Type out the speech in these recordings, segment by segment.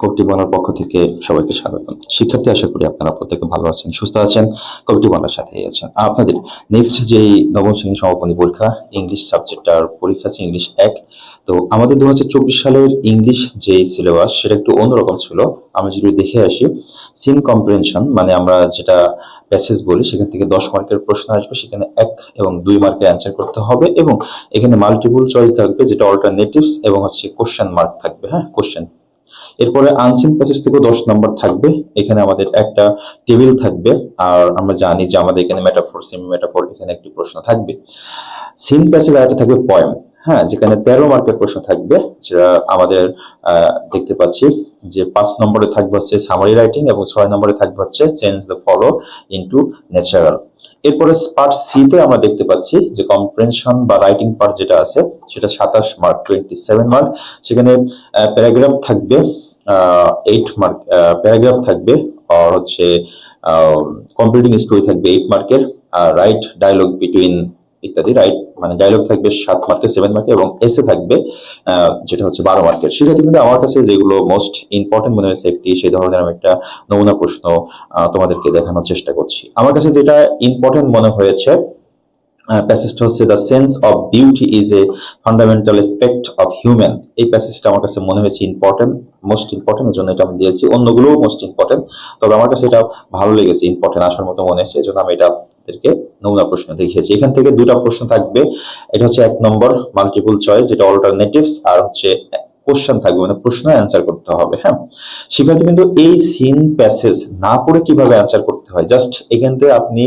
কবিটি বাংলার পক্ষ থেকে সবাইকে স্বাগত শিক্ষার্থী, আশা করি আপনারা প্রত্যেকে ভালো আছেন, সুস্থ আছেন, কবিটি বাংলার সাথেই আছেন। আপনাদের নেক্সট যে নবম শ্রেণি সমাপনী পরীক্ষা ইংলিশ সাবজেক্টটার পরীক্ষা আছে ইংলিশ এক। তো আমাদের দু হাজার চব্বিশ সালের ইংলিশ যে সিলেবাস সেটা একটু অন্যরকম ছিল। আমরা যদি দেখে আসি সিন কম্প্রিহেনশন মানে আমরা যেটা প্যাসেজ বলি, সেখান থেকে দশ মার্কের প্রশ্ন আসবে, সেখানে এক এবং দুই মার্কের অ্যান্সার করতে হবে এবং এখানে মাল্টিপল চয়েস থাকবে, যেটা অল্টারনেটিভস এবং হচ্ছে কোশ্চেন মার্ক থাকবে হ্যাঁ? কোশ্চেন এরপরে আনসিন প্যাসেজ থেকেও দশ নম্বর থাকবে। এখানে আমাদের একটা টেবিল থাকবে, আর আমরা জানি যে আমাদের এখানে মেটাফোর সেমি মেটাফোর এখানে একটি প্রশ্ন থাকবে। সিন প্যাসেজ আরেকটা থাকবে পয়েম হ্যাঁ যেখানে তেরো মার্কের প্রশ্ন থাকবে, যেটা আমাদের দেখতে পাচ্ছি যে পাঁচ নম্বরে থাকবে হচ্ছে সামারি রাইটিং এবং ছয় নম্বরে থাকবে হচ্ছে change the follow into natural এরপরে পার্ট সি তে আমরা দেখতে পাচ্ছি যে কম্প্রেনশন বা রাইটিং পার্ট যেটা আছে, সেটা সাতাশ মার্ক টোয়েন্টি সেভেন মার্ক সেখানে প্যারাগ্রাফ থাকবে এইট মার্ক প্যারাগ্রাফ থাকবে আর হচ্ছে কমপ্লিটিং স্টোরি থাকবে এইট মার্কের আর রাইট ডায়লগ বিটুইন ইত্যাদি রাইট মানে ডায়লগ থাকবে সাত মার্কের সেভেন মার্কে এবং এসে থাকবে যেটা হচ্ছে বারো মার্কের শিক্ষার্থী কিন্তু আমার কাছে যেগুলো মোস্ট ইম্পর্টেন্ট মনে হয়েছে একটি, সেই ধরনের আমি একটা নমুনা প্রশ্ন তোমাদেরকে দেখানোর চেষ্টা করছি। আমার কাছে যেটা ইম্পর্টেন্ট মনে হয়েছে প্যাসেজটা হচ্ছে the sense of beauty is a fundamental aspect of human এই প্যাসেজটা আমার কাছে মনে হয়েছে ইম্পর্টেন্ট মোস্ট ইম্পর্টেন্ট এর জন্য এটা আমি দিয়েছি। অন্যগুলোও মোস্ট ইম্পর্টেন্ট তবে আমার কাছে এটা ভালো লেগেছে ইম্পর্টেন্ট আসার মতো মনে হয়েছে। এই জন্য আমি এটা আপনাদেরকে নমুনা প্রশ্ন দেখিয়েছি। এখান থেকে দুটা প্রশ্ন থাকবে। এটা হচ্ছে এক নম্বর মাল্টিপল চয়েস যেটা অল্টারনেটিভস আর হচ্ছে কোশ্চেন থাকবে মানে প্রশ্ন অ্যান্সার করতে হবে হ্যাঁ? শিক্ষার্থী কিন্তু এই সিন প্যাসেজ না পড়ে কীভাবে অ্যান্সার করতে হয়? জাস্ট এখান থেকে আপনি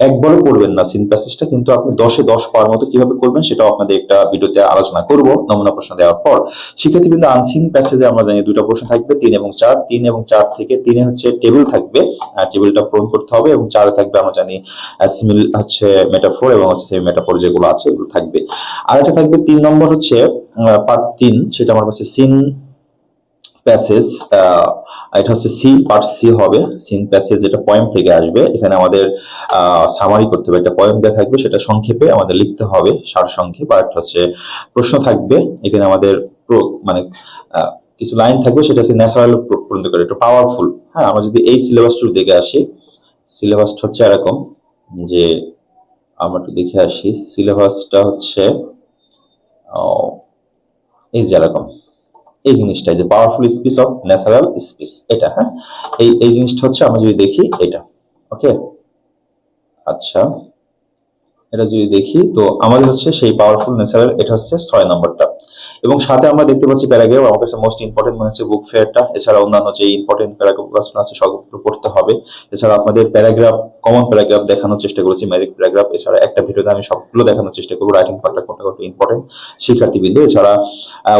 একবারও করবেন না। সিন প্যাসেজটা কিন্তু আপনি দশে দশ পাওয়ার মতো কীভাবে করবেন সেটাও আপনাদের একটা ভিডিওতে আলোচনা করব, নমুনা প্রশ্ন দেওয়ার পর। শিক্ষার্থী কিন্তু আনসিন প্যাসেজে আমরা জানি দুটো প্রশ্ন থাকবে, তিন এবং চার। তিন এবং চার থেকে তিনে হচ্ছে টেবিল থাকবে। টেবিলটা পূরণ করতে হবে এবং চারে থাকবে আমরা জানি সিমিল হচ্ছে মেটাফোর এবং হচ্ছে সেমি মেটাফোর যেগুলো আছে এগুলো থাকবে। আর একটা থাকবে তিন নম্বর হচ্ছে পার্ট তিন, সেটা আমার কাছে সিন প্যাসেজ এটা হচ্ছে সি পার্ট সি হবে। সিন প্যাসেজ যেটা পয়েম থেকে আসবে, এখানে আমাদের সামারি করতে হবে। একটা পয়েম দেওয়া থাকবে সেটা সংক্ষেপে আমাদের লিখতে হবে সার সংক্ষেপ আর হচ্ছে প্রশ্ন থাকবে, এখানে আমাদের মানে কিছু লাইন থাকবে, সেটাকে ন্যাচারাল পূরণ করে। একটু পাওয়ারফুল হ্যাঁ আমরা যদি এই সিলেবাসটা দেখে আসি সিলেবাসটা হচ্ছে এরকম যে, আমরা একটু দেখে আসি সিলেবাসটা হচ্ছে এই যে এরকম। এই জিনিসটা যে powerful speech of natural speech এটা হ্যাঁ? এই এই জিনিসটা হচ্ছে আমরা যদি দেখি এটা ওকে আচ্ছা এটা যদি দেখি, তো আমাদের হচ্ছে সেই পাওয়ারফুল ন্যাচারাল এটা হচ্ছে ছয় নম্বরটা। এবং সাথে আমরা দেখতে পাচ্ছি প্যারাগ্রাফ, আমার কাছে মোস্ট ইম্পর্টেন্ট মনে হচ্ছে বুক ফেয়ারটা এছাড়া অন্যান্য যে ইম্পর্টেন্ট প্যারাগ্রাফ আছে, সবগুলো পড়তে হবে। এছাড়া আপনাদের প্যারাগ্রাফ কমন প্যারাগ্রাফ দেখানোর চেষ্টা করেছি ম্যাজিক প্যারাগ্রাফ এছাড়া একটা ভিডিওতে আমি সবগুলো দেখানোর চেষ্টা করব রাইটিং পার্টটা কোনটা কোনটা ইম্পর্টেন্ট শিক্ষার্থীবৃন্দ। এছাড়া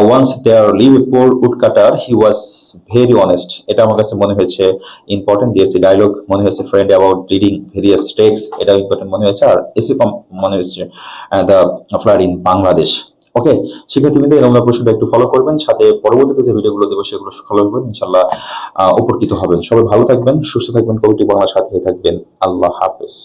once there live a poor woodcutter he was very honest এটা আমার কাছে মনে হয়েছে ইম্পর্টেন্ট দিয়েছে ডায়লগ মনে হয়েছে friend about reading various texts এটা ইম্পর্টেন্ট মনে হয়েছে। আর এসি কম মনে হয়েছে the flood in Bangladesh okay শিক্ষার্থীবৃন্দ এই নমুনা প্রশ্নটা একটু ফলো করবেন, সাথে পরবর্তীতে যে ভিডিওগুলো দেবো সেগুলো ফলো করবেন ইনশাল্লাহ উপকৃত হবেন। সবাই ভালো থাকবেন, সুস্থ থাকবেন, কবিটি বাংলার সাথে থাকবেন। আল্লাহ হাফেজ।